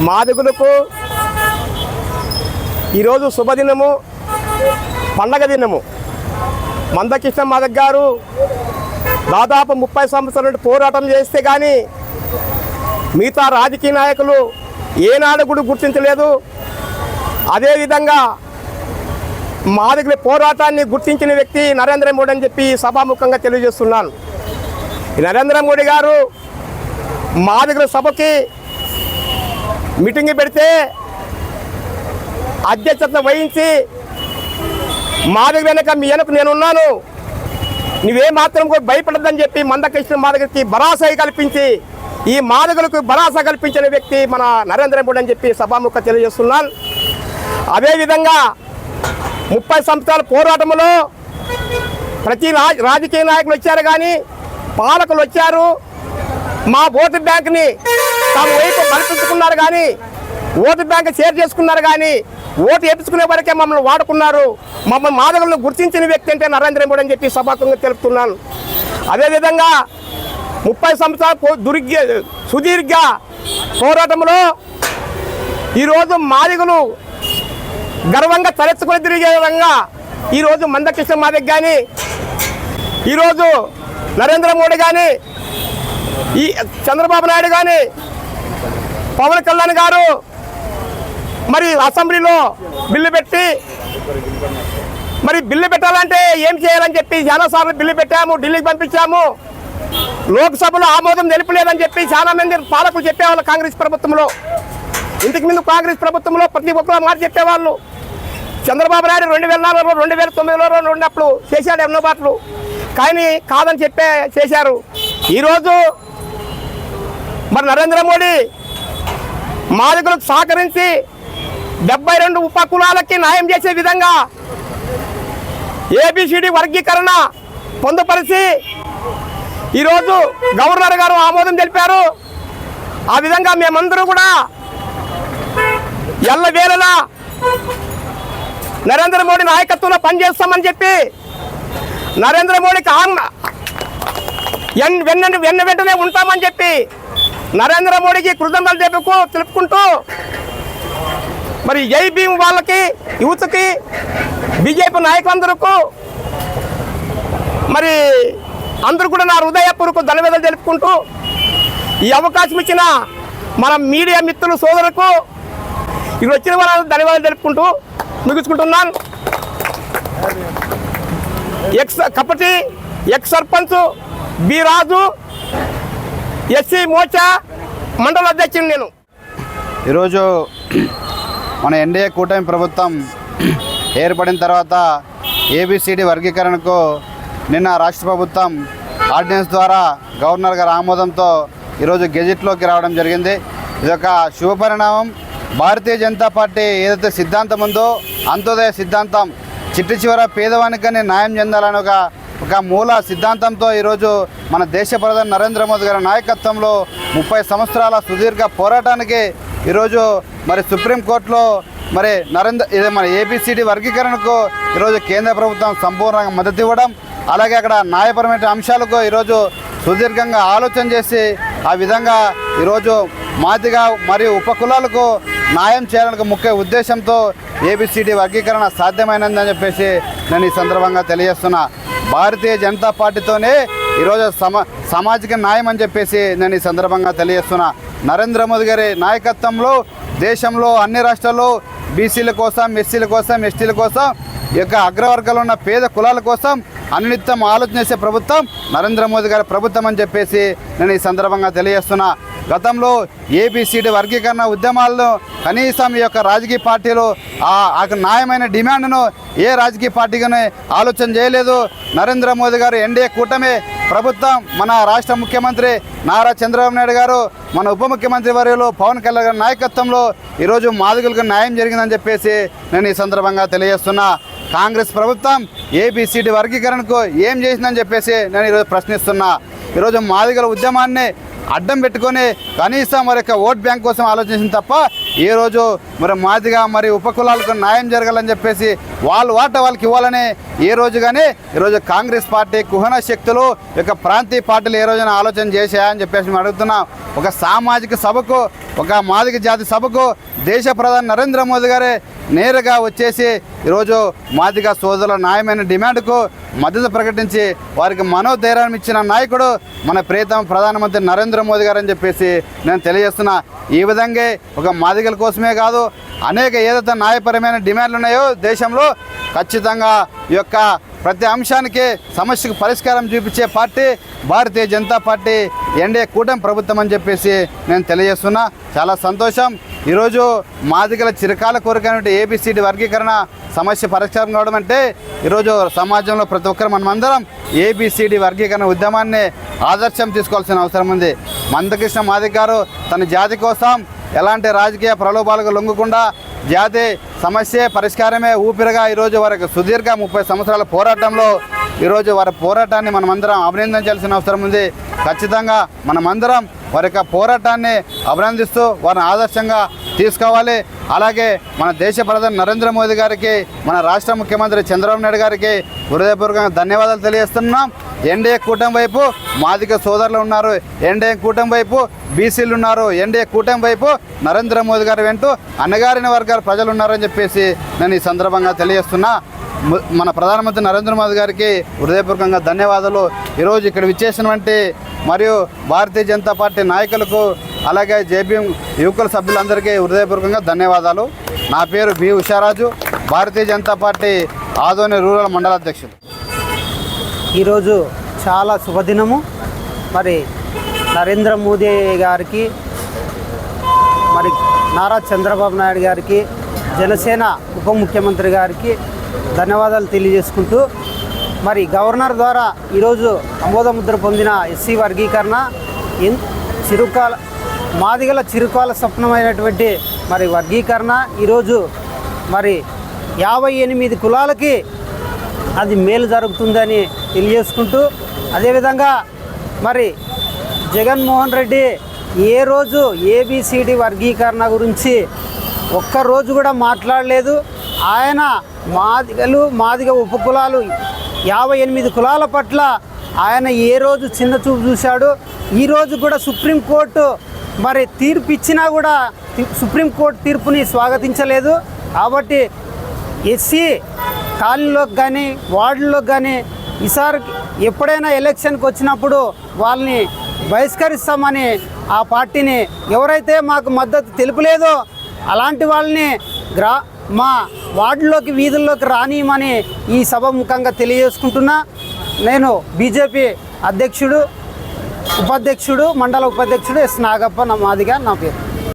మాదిగులకు ఈరోజు శుభదినము పండగ దినము. మందకృష్ణ మాదక్ గారు దాదాపు ముప్పై సంవత్సరాల నుండి పోరాటం చేస్తే కానీ మిగతా రాజకీయ నాయకులు ఏనాడు కూడా గుర్తించలేదు. అదేవిధంగా మాదిగుల పోరాటాన్ని గుర్తించిన వ్యక్తి నరేంద్ర మోడీ అని చెప్పి సభాముఖంగా తెలియజేస్తున్నాను. నరేంద్ర మోడీ గారు మాదిగుల సభకి మీటింగ్ పెడితే అధ్యక్షత వహించి మాదిగ వెనక మీ వెనక నేనున్నాను. నువ్వే మాత్రం కూడా భయపడద్దని చెప్పి మందకృష్ణ మాధగరికి భరాసా కల్పించి ఈ మాదకులకు భరాసా కల్పించిన వ్యక్తి మన నరేంద్ర మోడీ అని చెప్పి సభాముఖ తెలియజేస్తున్నాను. అదేవిధంగా ముప్పై సంవత్సరాల పోరాటంలో ప్రతి రాజకీయ నాయకులు వచ్చారు కానీ పాలకులు వచ్చారు. మా ఓటు బ్యాంక్ని తమ వైపు కల్పించుకున్నారు కానీ ఓటు బ్యాంక్ షేర్ చేసుకున్నారు కానీ ఓటు వేపించుకునే వరకే మమ్మల్ని వాడుకున్నారు. మమ్మల్ని మాదకులను గుర్తించిన వ్యక్తి అంటే నరేంద్ర మోడీ అని చెప్పి సభాకంగా తెలుపుతున్నాను. అదేవిధంగా ముప్పై సంవత్సరాల దుర్గ సుదీర్ఘ పోరాటంలో ఈరోజు మాదిగులు గర్వంగా తలెత్తుకుని తిరిగే విధంగా ఈరోజు మందకృష్ణ మాదిక్ కానీ ఈరోజు నరేంద్ర మోడీ కానీ ఈ చంద్రబాబు నాయుడు కానీ పవన్ కళ్యాణ్ గారు మరి అసెంబ్లీలో బిల్లు పెట్టి మరి బిల్లు పెట్టాలంటే ఏం చేయాలని చెప్పి చాలాసార్లు బిల్లు పెట్టాము ఢిల్లీకి పంపించాము. లోక్సభలో ఆమోదం తెలుపలేదని చెప్పి చాలా మంది పాలకులు చెప్పేవాళ్ళు కాంగ్రెస్ ప్రభుత్వంలో. ఇంతకు ముందు కాంగ్రెస్ ప్రభుత్వంలో ప్రతి ఒక్కరు మాట చెప్పేవాళ్ళు. చంద్రబాబు నాయుడు రెండు వేల నాలుగులో రెండు వేల తొమ్మిదిలో ఉన్నప్పుడు చేశాడు ఎన్నో బాటలు కానీ కాదని చెప్పే చేశారు. ఈరోజు మరి నరేంద్ర మోడీ మాదిగులకు సహకరించి డెబ్బై రెండు ఉప కులాలకి న్యాయం చేసే విధంగా ఏబిసిడి వర్గీకరణ పొందుపరిచి ఈరోజు గవర్నర్ గారు ఆమోదం తెలిపారు. ఆ విధంగా మేమందరూ కూడా ఎల్లవేళలా నరేంద్ర మోడీ నాయకత్వంలో పనిచేస్తామని చెప్పి నరేంద్ర మోడీకి ఆజ్ఞ ఎన్ వెన్న వెన్న వెంటనే ఉంటామని చెప్పి నరేంద్ర మోడీకి కృతజ్ఞతలు తెలుపుకు తెలుపుకుంటూ మరి జై భీమ్ వాళ్ళకి యూత్కి బీజేపీ నాయకులందరికీ మరి అందరూ కూడా నా హృదయపూర్వక ధన్యవాదాలు తెలుపుకుంటూ ఈ అవకాశం ఇచ్చిన మన మీడియా మిత్రులు సోదరులకు ఇక్కడ వచ్చిన వాళ్ళ ధన్యవాదాలు తెలుపుకుంటూ ముగించుకుంటున్నాను. Ex కపటి ex sarpanch B Raju SC Morcha మండల అధ్యక్షుడు నేను. ఈరోజు మన ఎన్డీఏ కూటమి ప్రభుత్వం ఏర్పడిన తర్వాత ఏబిసిడి వర్గీకరణకు నిన్న రాష్ట్ర ప్రభుత్వం ఆర్డినెన్స్ ద్వారా గవర్నర్ గారి ఆమోదంతో ఈరోజు గెజిట్లోకి రావడం జరిగింది. ఇది ఒక శుభపరిణామం. భారతీయ జనతా పార్టీ ఏదైతే సిద్ధాంతం ఉందో అంత్యోదయ సిద్ధాంతం చిట్టి చివర పేదవానికని న్యాయం చెందాలని ఒక ఒక మూల సిద్ధాంతంతో ఈరోజు మన దేశ ప్రధాని నరేంద్ర మోదీ గారి నాయకత్వంలో ముప్పై సంవత్సరాల సుదీర్ఘ పోరాటానికి ఈరోజు మరి సుప్రీంకోర్టులో మరి నరేంద్ర ఇది మన ఏబిసిడి వర్గీకరణకు ఈరోజు కేంద్ర ప్రభుత్వం సంపూర్ణంగా మద్దతు ఇవ్వడం అలాగే అక్కడ న్యాయపరమైన అంశాలకు ఈరోజు సుదీర్ఘంగా ఆలోచన చేసి ఆ విధంగా ఈరోజు మాదిగా మరియు ఉపకులాలకు న్యాయం చేయడానికి ముఖ్య ఉద్దేశంతో ఏబిసిడి వర్గీకరణ సాధ్యమైనదని చెప్పేసి నేను ఈ సందర్భంగా తెలియజేస్తున్నా. భారతీయ జనతా పార్టీతోనే ఈరోజు సమ సామాజిక న్యాయం అని చెప్పేసి నేను ఈ సందర్భంగా తెలియజేస్తున్నా. నరేంద్ర మోదీ గారి నాయకత్వంలో దేశంలో అన్ని రాష్ట్రాల్లో బీసీల కోసం ఎస్సీల కోసం ఎస్టీల కోసం యొక్క అగ్రవర్గాలు ఉన్న పేద కులాల కోసం అన్నిత్యం ఆలోచన చేసే ప్రభుత్వం నరేంద్ర మోదీ గారి ప్రభుత్వం అని చెప్పేసి నేను ఈ సందర్భంగా తెలియజేస్తున్నా. గతంలో ఏబిసిడి వర్గీకరణ ఉద్యమాలను కనీసం ఈ యొక్క రాజకీయ పార్టీలు ఆ ఆ న్యాయమైన డిమాండ్ను ఏ రాజకీయ పార్టీగానే ఆలోచన చేయలేదు. నరేంద్ర మోదీ గారు ఎన్డీఏ కూటమి ప్రభుత్వం మన రాష్ట్ర ముఖ్యమంత్రి నారా చంద్రబాబు నాయుడు గారు మన ఉప ముఖ్యమంత్రి వర్యులు పవన్ కళ్యాణ్ గారి నాయకత్వంలో ఈరోజు మాదిగులకు న్యాయం జరిగిందని చెప్పేసి నేను ఈ సందర్భంగా తెలియజేస్తున్నా. కాంగ్రెస్ ప్రభుత్వం ఏబిసిడి వర్గీకరణకు ఏం చేసిందని చెప్పేసి నేను ఈరోజు ప్రశ్నిస్తున్నా. ఈరోజు మాదిగల ఉద్యమాన్ని అడ్డం పెట్టుకొని కనీసం మరి యొక్క ఓట్ బ్యాంక్ కోసం ఆలోచించింది తప్ప ఈరోజు రోజు మరి మాదిగా మరి ఉపకులాలకు న్యాయం జరగాలని చెప్పేసి వాళ్ళు వాట వాళ్ళకి ఇవ్వాలని ఏ రోజు కానీ ఈరోజు కాంగ్రెస్ పార్టీ కుహన శక్తులు యొక్క ప్రాంతీయ పార్టీలు ఏ రోజున ఆలోచన చేశాయని చెప్పేసి మేము అడుగుతున్నాం. ఒక సామాజిక సభకు ఒక మాదిక జాతి సభకు దేశ ప్రధాని నరేంద్ర మోదీ గారే నేరుగా వచ్చేసి ఈరోజు మాదిగ సోదరుల న్యాయమైన డిమాండ్కు మద్దతు ప్రకటించి వారికి మనోధైర్యాన్ని ఇచ్చిన నాయకుడు మన ప్రియతమ ప్రధానమంత్రి నరేంద్ర మోదీ గారు అని చెప్పేసి నేను తెలియజేస్తున్నా. ఈ విధంగా ఒక మాదిగల కోసమే కాదు అనేక ఏదైతే న్యాయపరమైన డిమాండ్లు ఉన్నాయో దేశంలో ఖచ్చితంగా ఈ యొక్క ప్రతి అంశానికి సమస్యకు పరిష్కారం చూపించే party Bharatiya Janata party NDA కూటమి ప్రభుత్వం అని చెప్పేసి నేను తెలియజేస్తున్నా. చాలా సంతోషం. ఈరోజు మాదిగల చిరకాల కోరికైనటువంటి ఏబిసిడి వర్గీకరణ సమస్య పరిష్కారం కావడం అంటే ఈరోజు సమాజంలో ప్రతి ఒక్కరు మనమందరం ఏబిసిడి వర్గీకరణ ఉద్యమాన్ని ఆదర్శం తీసుకోవాల్సిన అవసరం ఉంది. మందకృష్ణ మాదిగ గారు తన జాతి కోసం ఎలాంటి రాజకీయ ప్రలోభాలకు లొంగకుండా జాతి సమస్య పరిష్కారమే ఊపిరిగా ఈరోజు వారికి సుదీర్ఘ ముప్పై సంవత్సరాల పోరాటంలో ఈరోజు వారి పోరాటాన్ని మనమందరం అభినందించాల్సిన అవసరం ఉంది. ఖచ్చితంగా మనమందరం వారి యొక్క పోరాటాన్ని అభినందిస్తూ వారిని ఆదర్శంగా తీసుకోవాలి. అలాగే మన దేశ ప్రధాని నరేంద్ర మోదీ గారికి మన రాష్ట్ర ముఖ్యమంత్రి చంద్రబాబు నాయుడు గారికి హృదయపూర్వకంగా ధన్యవాదాలు తెలియజేస్తున్నాం. ఎన్డీఏ కూటమి వైపు మాదిక సోదరులు ఉన్నారు. ఎన్డీఏ కూటమి వైపు బీసీలు ఉన్నారు. ఎన్డీఏ కూటమి వైపు నరేంద్ర మోదీ గారు వెంటూ అన్నగారిన వర్గాల ప్రజలు ఉన్నారని చెప్పేసి నేను ఈ సందర్భంగా తెలియజేస్తున్నా. మన ప్రధానమంత్రి నరేంద్ర మోదీ గారికి హృదయపూర్వకంగా ధన్యవాదాలు. ఈరోజు ఇక్కడ విచ్చేసినటువంటి మరియు భారతీయ జనతా పార్టీ నాయకులకు అలాగే జేబీఎం యువకుల సభ్యులందరికీ హృదయపూర్వకంగా ధన్యవాదాలు. నా పేరు B Usharaju Bharatiya Janata party Adoni rural మండల అధ్యక్షుడు ఈరోజు చాలా శుభదినము. మరి నరేంద్ర మోదీ గారికి మరి నారా చంద్రబాబు నాయుడు గారికి జనసేన ఉప ముఖ్యమంత్రి గారికి ధన్యవాదాలు తెలియజేసుకుంటూ మరి గవర్నర్ ద్వారా ఈరోజు ఆమోదముద్ర పొందిన ఎస్సీ వర్గీకరణ ఎన్ చిరుకాల మాదిగల చిరుకాల స్వప్నమైనటువంటి మరి వర్గీకరణ. ఈరోజు మరి యాభై ఎనిమిది కులాలకి అది మేలు జరుగుతుందని తెలియజేసుకుంటూ అదేవిధంగా మరి జగన్మోహన్ రెడ్డి ఏ రోజు ఏబిసిడి వర్గీకరణ గురించి ఒక్కరోజు కూడా మాట్లాడలేదు. ఆయన మాదిగలు మాదిగ ఉపకులాలు యాభై ఎనిమిది కులాల పట్ల ఆయన ఏ రోజు చిన్న చూపు చూశాడు. ఈరోజు కూడా సుప్రీంకోర్టు మరి తీర్పు ఇచ్చినా కూడా సుప్రీంకోర్టు తీర్పుని స్వాగతించలేదు. కాబట్టి ఎస్సీ కాలనీలోకి కానీ వార్డుల్లోకి కానీ ఈసారి ఎప్పుడైనా ఎలక్షన్కి వచ్చినప్పుడు వాళ్ళని బహిష్కరిస్తామని ఆ పార్టీని ఎవరైతే మాకు మద్దతు తెలుపలేదో అలాంటి వాళ్ళని గ్రా మా వార్డులోకి వీధుల్లోకి రానియమని ఈ సభ ముఖంగా తెలియజేసుకుంటున్నా. నేను బీజేపీ అధ్యక్షుడు ఉపాధ్యక్షుడు మండల ఉపాధ్యక్షుడు ఎస్ నాగప్ప నా మాదిగా నా పేరు.